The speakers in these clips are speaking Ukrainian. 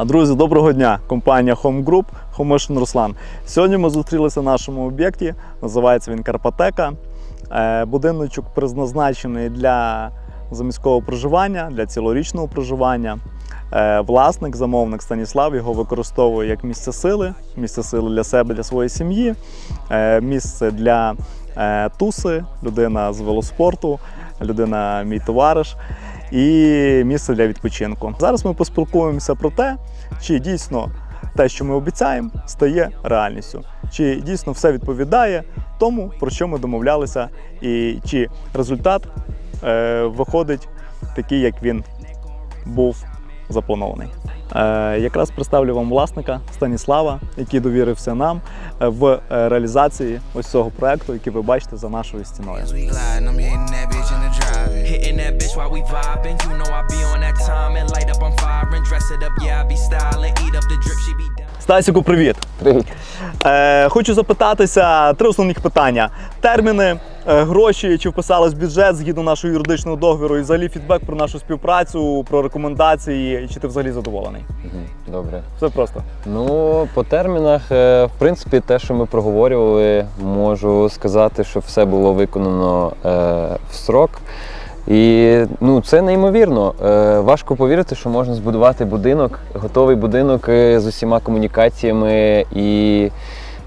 Друзі, доброго дня! Компанія Home Group, Хомишин Руслан. Сьогодні ми зустрілися в нашому об'єкті. Називається він Карпатека. Е, Будиночок призначений для заміського проживання, для цілорічного проживання. Е, Власник, замовник Станіслав його використовує як місце сили, місце сили для себе, для своєї сім'ї, е, місце для туси, людина з велоспорту, людина мій товариш і місце для відпочинку. Зараз ми поспілкуємося про те, чи дійсно те, що ми обіцяємо, стає реальністю, чи дійсно все відповідає тому, про що ми домовлялися, і чи результат е, виходить такий, як він був запланований. Е, якраз представлю вам власника Станіслава, який довірився нам е, в е, реалізації ось цього проекту, який ви бачите за нашою стіною. Bitch while we vibing. You know I be on that time and light up, I'm firing. Dress it up, yeah, I be styling. Eat up the drip, she be down. Стасіку, привіт! Привіт. Е, хочу запитатися три основних питання: терміни, е, гроші, чи вписалось в бюджет згідно нашого юридичного договору, і взагалі фідбек про нашу співпрацю, про рекомендації, і чи ти взагалі задоволений? Мгм, Добре. Все просто. Ну, по термінах, е, в принципі, те, що ми проговорювали, можу сказати, що все було виконано е, в срок. І ну, це неймовірно. Е, важко повірити, що можна збудувати будинок, готовий будинок е, з усіма комунікаціями і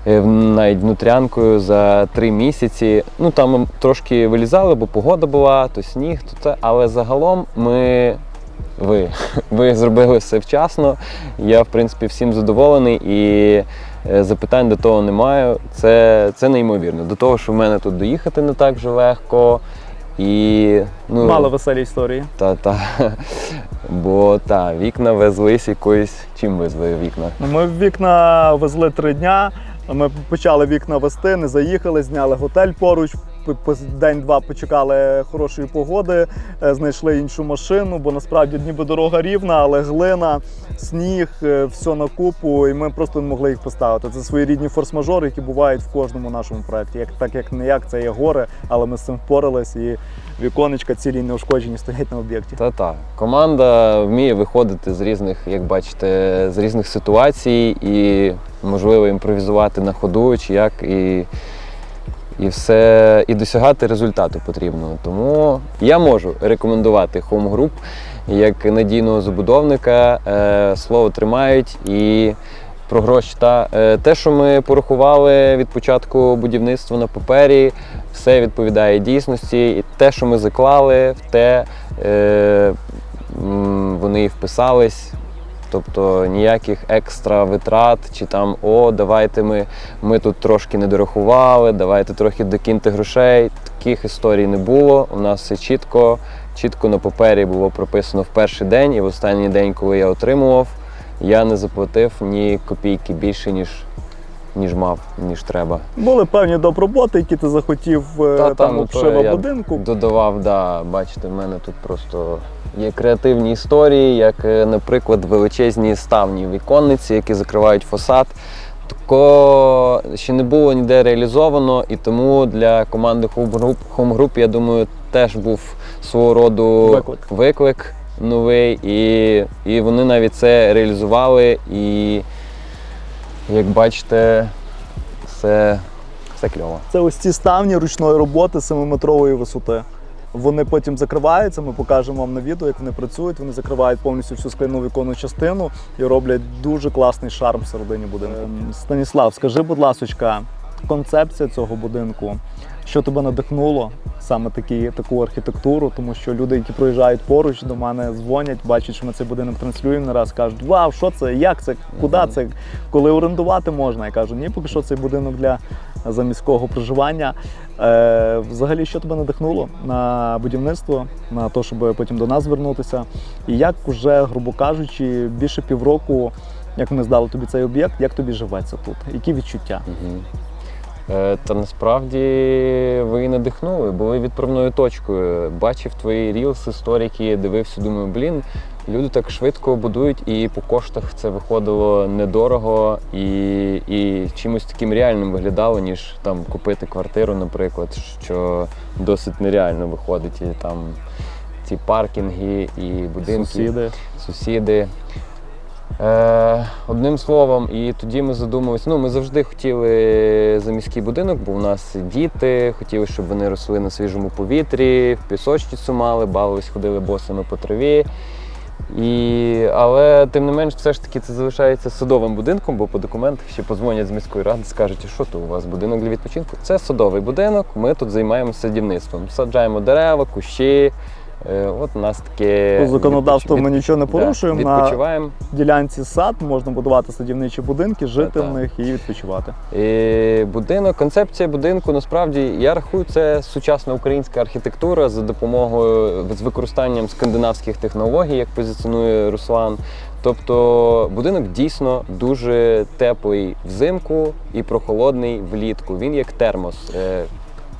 е, навіть внутрянкою за три місяці. Ну там трошки вилізали, бо погода була, то сніг, то це. Але загалом ми. Ви, ви зробили все вчасно. Я, в принципі, всім задоволений і запитань до того немає. Це, це неймовірно. До того, що в мене тут доїхати не так вже легко. І, ну, Мало веселі історії. та, та. Бо та, вікна везлись якоюсь. Чим везли вікна? Ну, Ми вікна везли три дня. Ми почали вікна вести, не заїхали, зняли готель поруч. День-два почекали хорошої погоди, е, знайшли іншу машину, бо насправді ніби дорога рівна, але глина, сніг, е, все на купу, і ми просто не могли їх поставити. Це своєрідні форс-мажори, які бувають в кожному нашому проєкті. Як так як не як, це є гори, але ми з цим впорались, і віконечка цілі неушкоджені стоять на об'єкті. Та-та. Команда вміє виходити з різних, як бачите, з різних ситуацій і можливо імпровізувати на ходу, чи як, і, і все, і досягати результату потрібного. Тому я можу рекомендувати Home Group як надійного забудовника. Е, слово тримають і. Про гроші та е, те, що ми порахували від початку будівництва на папері, все відповідає дійсності, і те, що ми заклали, в те е, вони вписались. Тобто ніяких екстра витрат, чи там о, давайте ми, ми тут трошки не дорахували, давайте трохи докиньте грошей. Таких історій не було. У нас все чітко, чітко на папері було прописано в перший день, і в останній день, коли я отримував, я не заплатив ні копійки більше, ніж, ніж мав, ніж треба. Були певні доброботи, які ти захотів е, Та, та, там ну, обшива будинку. Додавав, да, бачите, в мене тут просто є креативні історії, як, е, наприклад, величезні ставні віконниці, які закривають фасад. Тако ще не було ніде реалізовано, і тому для команди Home Group, Home Group, я думаю, теж був свого роду Виклик. виклик новий, і, і вони навіть це реалізували. І як бачите, все, все кльово. Це ось ці ставні ручної роботи 7-метрової висоти. Вони потім закриваються. Ми покажемо вам на відео, як вони працюють. Вони закривають повністю всю скляну віконну частину і роблять дуже класний шарм всередині будинку. Ем, Станіслав, скажи, будь ласка, концепція цього будинку, що тебе надихнуло саме такі, таку архітектуру, тому що люди, які проїжджають поруч, до мене дзвонять, бачать, що ми цей будинок транслюємо не раз, кажуть, вау, що це, як це, куди це, коли орендувати можна. Я кажу, ні, поки що цей будинок для заміського проживання. Е, взагалі, що тебе надихнуло на будівництво, на те, щоб потім до нас звернутися? І як уже, грубо кажучи, більше півроку, як ми здали тобі цей об'єкт, як тобі живеться тут? Які відчуття? Мгм. Е, Та насправді ви і надихнули, були відправною точкою. Бачив твої рілси, сторіки, дивився, думаю, блін, люди так швидко будують, і по коштах це виходило недорого і, і чимось таким реальним виглядало, ніж там купити квартиру, наприклад, що досить нереально виходить. І там ці паркінги і будинки, Сусіди. сусіди. Е, одним словом, і тоді ми задумалися. Ну, ми завжди хотіли за міський будинок, бо у нас діти, хотіли, щоб вони росли на свіжому повітрі, в пісочницю мали, бавились, ходили босими по траві. І, але тим не менш, все ж таки це залишається садовим будинком, бо по документах ще подзвонять з міської ради, скажуть, що то у вас будинок для відпочинку. Це садовий будинок, ми тут займаємося садівництвом. Саджаємо дерева, кущі. Е, От у нас таке По законодавству ми нічого не Да, порушуємо. На ділянці сад можна будувати садівничі будинки, жити Та-та. в них і відпочивати. І будинок, концепція будинку насправді я рахую, це сучасна українська архітектура за допомогою з використанням скандинавських технологій, як позиціонує Руслан. Тобто будинок дійсно дуже теплий взимку і прохолодний влітку. Він як термос.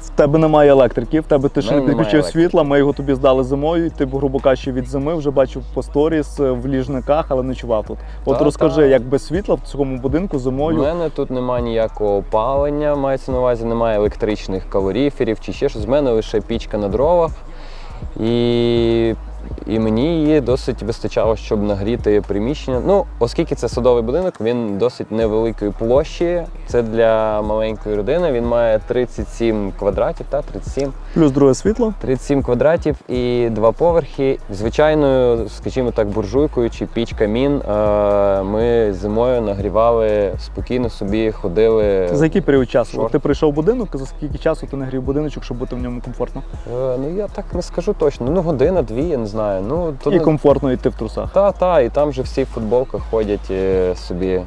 В тебе немає електрики, в тебе ти ще не, не підключив світла. Ми його тобі здали зимою. і Ти, грубо кажучи, від зими вже бачив по сторіс е, в ліжниках, але ночував тут. От Та-та. розкажи, як без світла в цьому будинку зимою. У мене тут немає ніякого опалення, мається на увазі, немає електричних калоріферів чи ще щось. У мене лише пічка на дровах. І, і мені її досить вистачало, щоб нагріти приміщення. Ну, оскільки це садовий будинок, він досить невеликої площі. Це для маленької родини. Він має 37 квадратів, та 37. Плюс друге світло. 37 квадратів і два поверхи. Звичайною, скажімо так, буржуйкою чи піч камін. е, Ми зимою нагрівали спокійно собі, ходили. За який період часу? Шорт. Ти прийшов в будинок, за скільки часу ти нагрів будиночок, щоб бути в ньому комфортно? Е, Ну я так не скажу точно. Ну година, дві, я не знаю. Ну то І не- комфортно йти в трусах. Та, та, і там же всі в футболках ходять е, собі.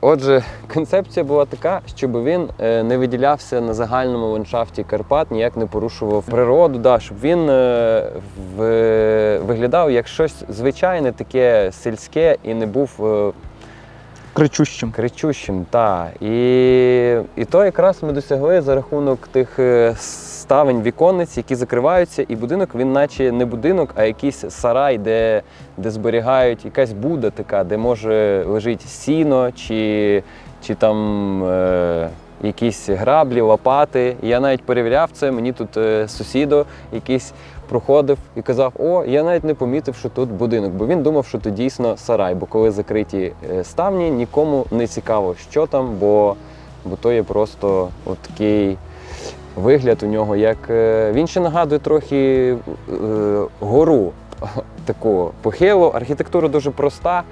Отже, концепція була така, щоб він е, не виділявся на загальному ландшафті Карпат, ніяк не порушував природу, да, щоб він е, виглядав як щось звичайне, таке сільське і не був е, Кричущим. кричущим. Та. І, і то якраз ми досягли за рахунок тих е, ставень віконниць, які закриваються, і будинок він наче не будинок, а якийсь сарай, де, де зберігають якась буда така, де може лежить сіно чи, чи там. Е, Якісь граблі, лопати. Я навіть перевіряв це. Мені тут е, сусідо якийсь проходив і казав: О, я навіть не помітив, що тут будинок, бо він думав, що тут дійсно сарай. Бо коли закриті е, ставні, нікому не цікаво, що там, бо, бо то є просто такий вигляд у нього, як е, він ще нагадує трохи е, гору таку похилу. Архітектура дуже проста.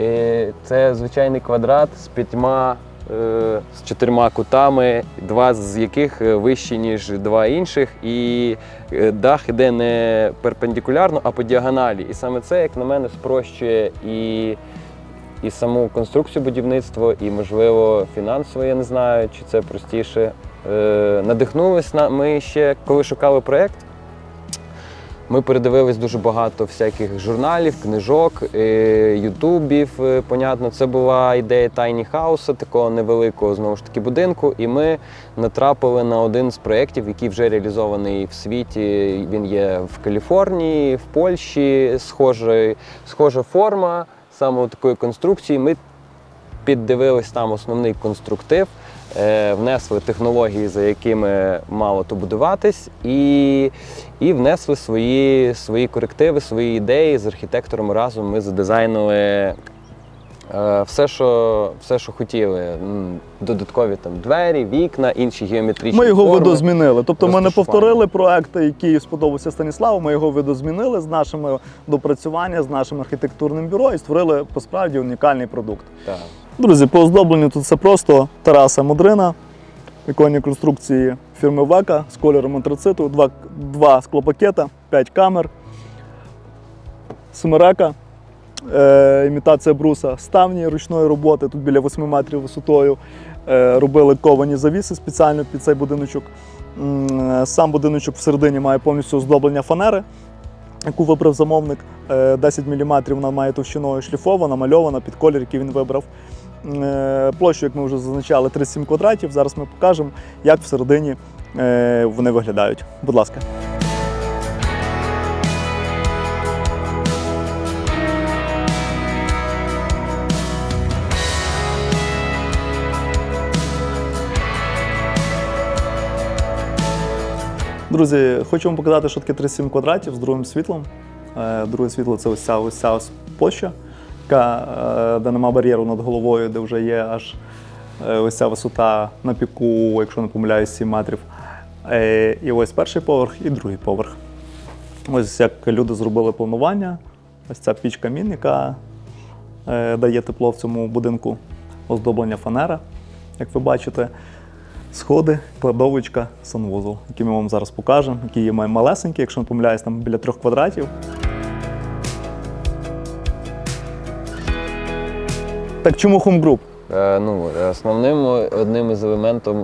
Е, Це звичайний квадрат з п'ятьма. Е, З чотирма кутами, два з яких е, вищі, ніж два інших, і е, дах іде не перпендикулярно, а по діагоналі. І саме це, як на мене, спрощує і, і саму конструкцію будівництва, і, можливо, фінансово, я не знаю, чи це простіше. Е, Надихнулись на ми ще, коли шукали проєкт. Ми передивились дуже багато всяких журналів, книжок, е, ютубів. е, Понятно, це була ідея тайні хаусу, такого невеликого знову ж таки будинку. І ми натрапили на один з проєктів, який вже реалізований в світі. Він є в Каліфорнії, в Польщі. Схожа, схожа форма саме такої конструкції. Ми піддивились там основний конструктив, внесли технології, за якими мало то будуватись, і, і внесли свої, свої корективи, свої ідеї з архітектором разом. Ми задизайнили е, все, що, все, що хотіли. Додаткові там двері, вікна, інші геометричні. Ми його форми. видозмінили. Тобто ми не повторили проект, який сподобався Станіславу. Ми його видозмінили з нашими допрацювання, з нашим архітектурним бюро і створили по справді унікальний продукт. Так. Друзі, по оздобленню тут все просто. Тараса Модрина, віконні конструкції фірми Века з кольором антрациту, два, два склопакета, 5 камер, семерека, е, імітація бруса, ставні ручної роботи, тут біля 8 метрів висотою. Е, робили ковані завіси спеціально під цей будиночок. Е, Сам будиночок всередині має повністю оздоблення фанери, яку вибрав замовник. Е, 10 мм вона має товщиною шліфована, мальована під колір, який він вибрав. Е, Площу, як ми вже зазначали, 37 квадратів. Зараз ми покажемо, як всередині е, вони виглядають. Будь ласка. Друзі, хочу вам показати, що таке 37 квадратів з другим світлом. Е, Друге світло це ось ця ось ця ось площа. Е, де нема бар'єру над головою, де вже є аж е, ось ця висота на піку, якщо не помиляюсь, 7 метрів. Е, І ось перший поверх і другий поверх. Ось як люди зробили планування. Ось ця піч камін, яка дає тепло в цьому будинку, оздоблення фанера, як ви бачите. Сходи, кладовочка, санвузол, який ми вам зараз покажемо, який є малесенький, якщо не помиляюсь, там біля трьох квадратів. Так чому Group? Е, ну, основним одним із елементів,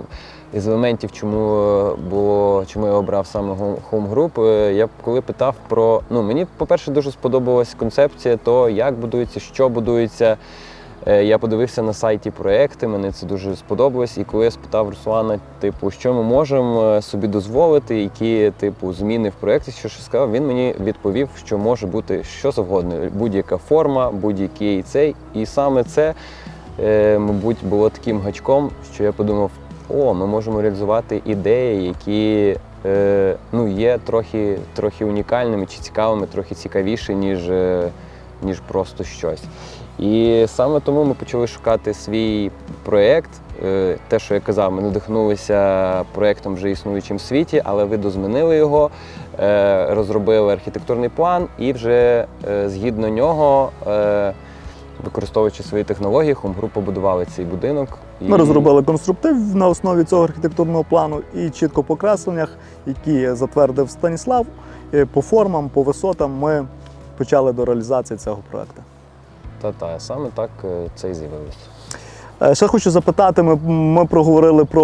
із елементів, чому е, було, чому я обрав саме Home- Group, е, я коли питав про. Ну, мені, по-перше, дуже сподобалась концепція, того, як будується, що будується. Е, Я подивився на сайті проекти, мені це дуже сподобалось. І коли я спитав Руслана, типу, що ми можемо е, собі дозволити, які типу зміни в проєкті, що ж сказав, він мені відповів, що може бути що завгодно, будь-яка форма, будь-який цей. І саме це, е, мабуть, було таким гачком, що я подумав: о, ми можемо реалізувати ідеї, які ну, є трохи, трохи унікальними чи цікавими, трохи цікавіші, ніж, ніж просто щось. І саме тому ми почали шукати свій проєкт. Е, Те, що я казав, ми надихнулися проєктом вже існуючим в світі, але видозмінили його, е, розробили архітектурний план і вже е, згідно нього, використовуючи свої технології, Home побудували цей будинок. І- Ми розробили конструктив на основі цього архітектурного плану і чітко по кресленнях, які затвердив Станіслав. По формам, по висотам ми почали до реалізації цього проекту. Та-та, саме так е, це і з'явилося. Е, Ще хочу запитати: ми, ми проговорили про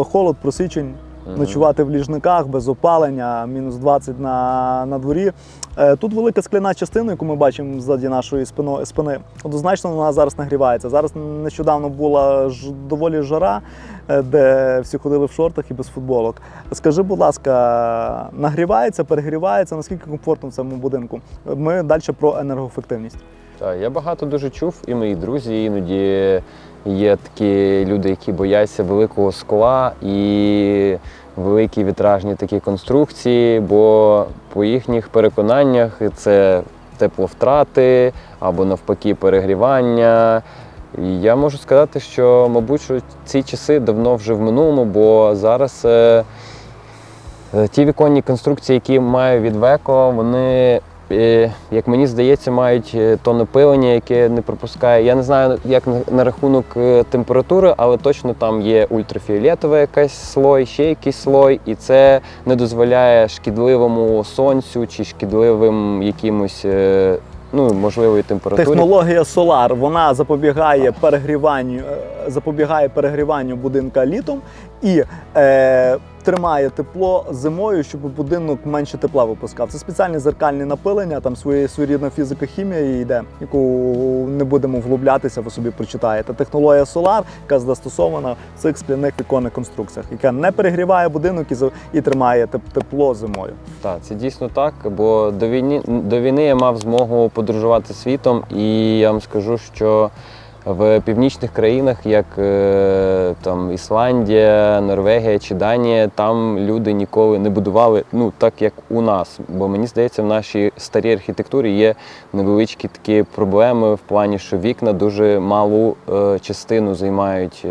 е, холод, про січень. Мгм. Ночувати в ліжниках без опалення, мінус 20 на, на дворі. Е, Тут велика скляна частина, яку ми бачимо ззаді нашої спино, спини. Однозначно вона зараз нагрівається. Зараз нещодавно була ж доволі жара, е, де всі ходили в шортах і без футболок. Скажи, будь ласка, нагрівається, перегрівається, наскільки комфортно в цьому будинку? Ми далі про енергоефективність. Так, я багато дуже чув, і мої друзі іноді є такі люди, які бояться великого скла і великі вітражні такі конструкції, бо по їхніх переконаннях це тепловтрати або навпаки перегрівання. Я можу сказати, що, мабуть, що ці часи давно вже в минулому, бо зараз. е, Е, Ті віконні конструкції, які маю від Веко, вони, як мені здається, мають е, тонопилення, яке не пропускає. Я не знаю, як на, рахунок е, температури, але точно там є ультрафіолетовий якийсь слой, ще якийсь слой, і це не дозволяє шкідливому сонцю чи шкідливим якимось, е, ну, можливої температурі. Технологія Solar вона запобігає перегріванню, е, запобігає перегріванню будинка літом і е, тримає тепло зимою, щоб будинок менше тепла випускав. Це спеціальне зеркальне напилення, там своє своєрідна фізика хімія йде, яку не будемо вглублятися, ви собі прочитаєте. Технологія Solar, яка застосована в цих скляних віконних конструкціях, яка не перегріває будинок і, і тримає теп- тепло зимою. Так, це дійсно так, бо до війни, до війни я мав змогу подорожувати світом, і я вам скажу, що в північних країнах, як е, там Ісландія, Норвегія чи Данія, там люди ніколи не будували ну так, як у нас. Бо мені здається, в нашій старій архітектурі є невеличкі такі проблеми в плані, що вікна дуже малу е, частину займають.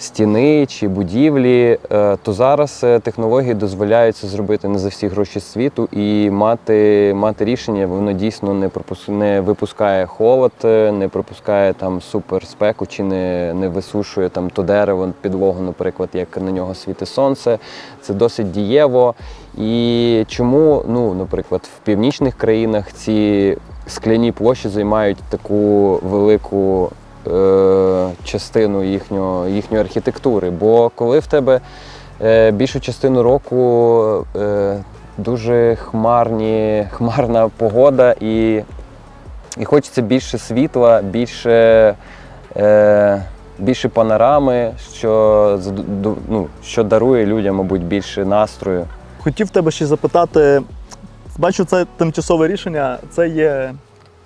Стіни чи будівлі, е, то зараз е, технології дозволяють це зробити не за всі гроші світу і мати, мати рішення, воно дійсно не пропус... не випускає холод, е, не пропускає там суперспеку чи не, не висушує там то дерево, підлогу, наприклад, як на нього світить сонце. Це досить дієво. І чому, ну, наприклад, в північних країнах ці скляні площі займають таку велику е, частину їхнього, їхньої архітектури. Бо коли в тебе е, більшу частину року е, дуже хмарні, хмарна погода і, і хочеться більше світла, більше. Е, Більше панорами, що ну, що дарує людям, мабуть, більше настрою. Хотів тебе ще запитати. Бачу, це тимчасове рішення, це є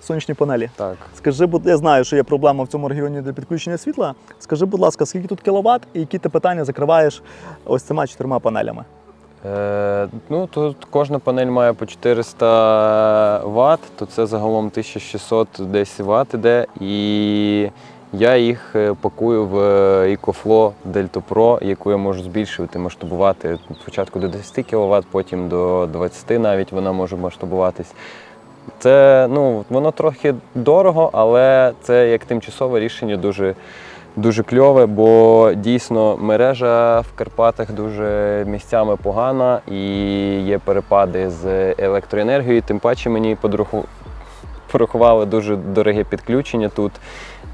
сонячні панелі. Так. Скажи, будь я знаю, що є проблема в цьому регіоні для підключення світла. Скажи, будь ласка, скільки тут кіловат і які ти питання закриваєш ось цими чотирма панелями? Е, ну, тут кожна панель має по 400 Вт, то це загалом 1600 десь Вт іде. І я їх е, пакую в е, EcoFlow Delta Pro, яку я можу збільшувати, масштабувати спочатку до 10 кВт, потім до 20 навіть вона може масштабуватись. Це ну, воно трохи дорого, але це як тимчасове рішення дуже, дуже кльове, бо дійсно мережа в Карпатах дуже місцями погана і є перепади з електроенергією. Тим паче мені порахували дуже дороге підключення тут.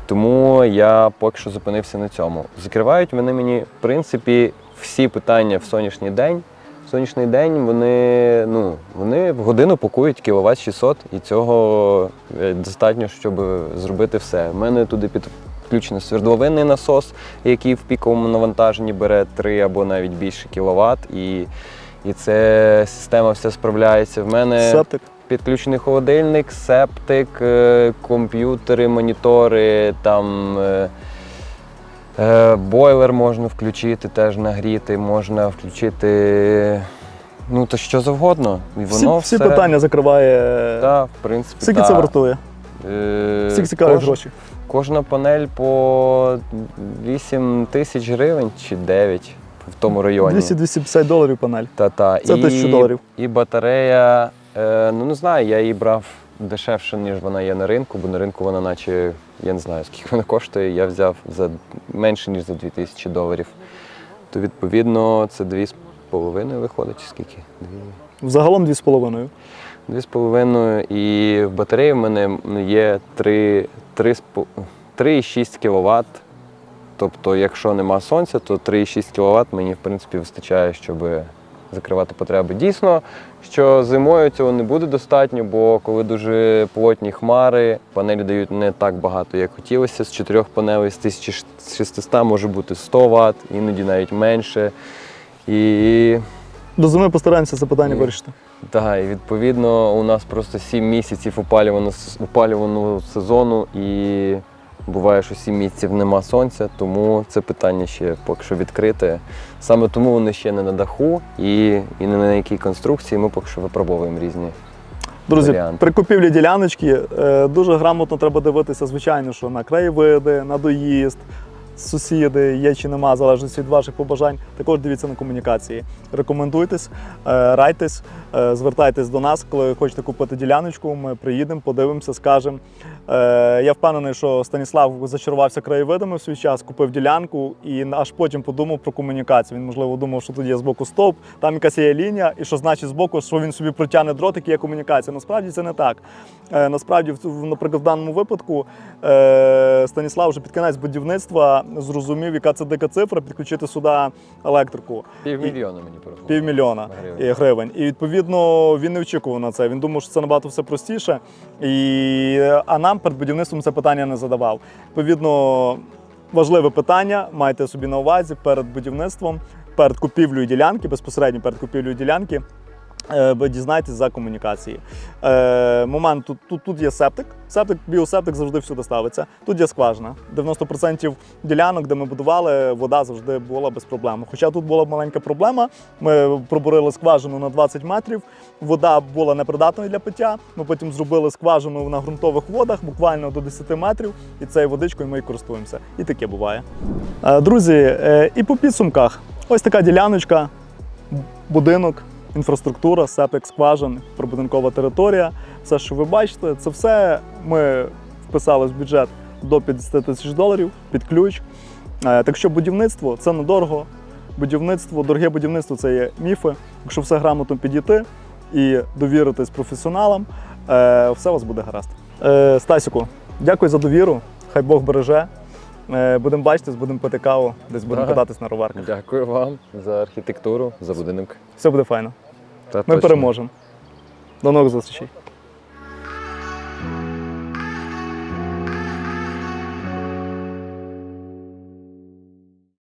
Тому я поки що зупинився на цьому. Закривають вони мені, в принципі, всі питання в сонячний день. Сонячний день вони, ну, вони в годину пакують кіловат 600, і цього е, достатньо, щоб зробити все. У мене туди підключений свердловинний насос, який в піковому навантаженні бере 3 або навіть більше кіловат. І, і це система все справляється. В мене Септик. підключений холодильник, септик, е, комп'ютери, монітори, там е, бойлер можна включити, теж нагріти, можна включити ну, то що завгодно. І Всі, воно всі все, питання закриває. Да, в принципі, Скільки це вартує? Е, Скільки цікавить кож- гроші? Кожна панель по 8 тисяч гривень чи 9 в тому районі. 200-250 доларів панель. Та-та. Це 1000 доларів. І батарея, е, ну не знаю, я її брав дешевше, ніж вона є на ринку, бо на ринку вона наче, я не знаю, скільки вона коштує, я взяв за менше, ніж за 2000 доларів. То відповідно це 2,5 виходить, чи скільки? Дві- Загалом 2,5. Дві з половиною. І в батареї в мене є 3, 3, 3,6 кВт. Тобто, якщо нема сонця, то 3,6 кВт мені в принципі вистачає, щоб закривати потреби. Дійсно, що зимою цього не буде достатньо, бо коли дуже плотні хмари, панелі дають не так багато, як хотілося. З чотирьох панелей з 1600 може бути 100 Вт, іноді навіть менше. І До зими постараємося це питання вирішити. так, і відповідно у нас просто 7 місяців опалюваного сезону і буває, що сім місяців нема сонця, тому це питання ще поки що відкрите. Саме тому вони ще не на даху і, і не на якій конструкції. Ми поки що випробовуємо різні. Друзі, варіанти. при купівлі діляночки е, дуже грамотно треба дивитися, звичайно, що на краєвиди, на доїзд, сусіди, є чи нема, залежно від ваших побажань. Також дивіться на комунікації. Рекомендуйтесь, е, райтесь, е, звертайтесь до нас, коли хочете купити діляночку. Ми приїдемо, подивимося, скажемо. Е, Я впевнений, що Станіслав зачарувався краєвидами в свій час, купив ділянку і аж потім подумав про комунікацію. Він, можливо, думав, що тут є збоку стовп, там якась є лінія, і що значить збоку, що він собі протягне дротик є комунікація. Насправді це не так. Е, Насправді, наприклад, в даному випадку е, Станіслав вже під кінець будівництва зрозумів, яка це дика цифра, підключити сюди електрику. Півмільйона мені порахували. Півмільйона Гривень. гривень. І відповідно він не очікував на це. Він думав, що це набагато все простіше. І, а нам перед будівництвом це питання не задавав. Відповідно, важливе питання майте собі на увазі перед будівництвом, перед купівлею ділянки, безпосередньо перед купівлею ділянки. Е, Ви дізнаєтесь за комунікації. Е, момент тут, тут, тут є септик. Септик, біосептик завжди всюди ставиться. Тут є скважина. 90% ділянок, де ми будували, вода завжди була без проблем. Хоча тут була маленька проблема. Ми пробурили скважину на 20 метрів. Вода була непридатною для пиття. Ми потім зробили скважину на ґрунтових водах, буквально до 10 метрів, і цією водичкою ми і користуємося. І таке буває. Е, Друзі, е, і по підсумках, ось така діляночка, будинок, інфраструктура, септик скважин, прибудинкова територія. Все, що ви бачите, це все ми вписали в бюджет до 50 тисяч доларів під ключ. Е, Так що будівництво це недорого. Будівництво, дороге будівництво це є міфи. Якщо все грамотно підійти і довіритись професіоналам, е, все у вас буде гаразд. Е, Стасіку, дякую за довіру. Хай Бог береже. Е, Будемо бачитись, будемо пити каву, десь будемо кататись на роварках. Дякую вам за архітектуру, за будинок. Все буде файно. Та Ми точно. переможемо. До нових зустрічей.